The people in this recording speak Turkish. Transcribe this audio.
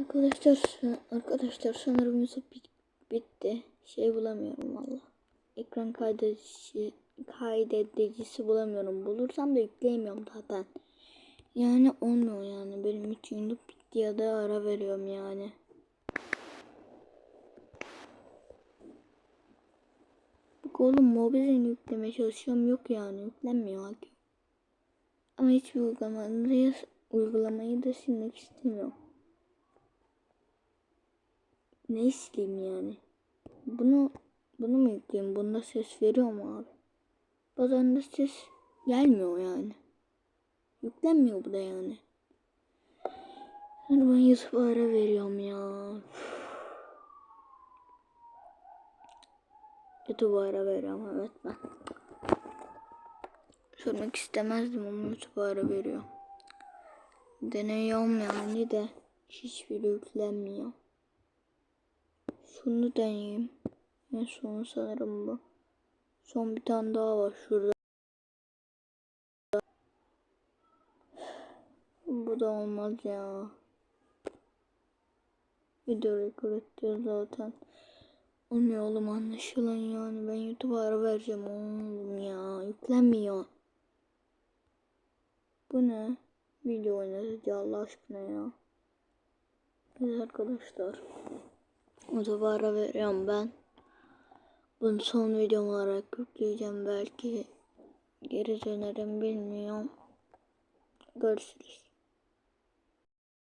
Arkadaşlar arkadaşlar sanırım bit- bitti. Şey bulamıyorum valla. Ekran kaydedici kaydedicisi bulamıyorum. Bulursam da yükleyemiyorum zaten. Yani olmuyor yani. Benim için YouTube bitti ya da ara veriyorum yani. Bak oğlum mobilini yüklemeye çalışıyorum yok yani yüklenmiyor hakim. Ama hiçbir uygulamayı, uygulamayı da silmek istemiyorum. Ne sileyim yani? Bunu bunu mu yükleyeyim? Bunda ses veriyor mu abi? Bazen de ses gelmiyor yani. Yüklenmiyor bu da yani. Ben YouTube'a ara veriyorum ya. YouTube'a ara veriyorum evet ben. Söylemek istemezdim ama YouTube'a ara veriyor. Deniyorum yani de hiçbiri yüklenmiyor. Şunu deneyeyim. En sonu sanırım bu. Son bir tane daha var şurada. Bu da olmaz ya. Video record ediyor zaten. Olmuyor oğlum anlaşılan yani. Ben YouTube'a ara vereceğim oğlum ya. Yüklenmiyor. Bu ne? Video oynatıcı Allah aşkına ya. Evet arkadaşlar. YouTube'a ara veriyorum ben. Bunu son videom olarak yükleyeceğim belki. Geri dönerim bilmiyorum. Görüşürüz.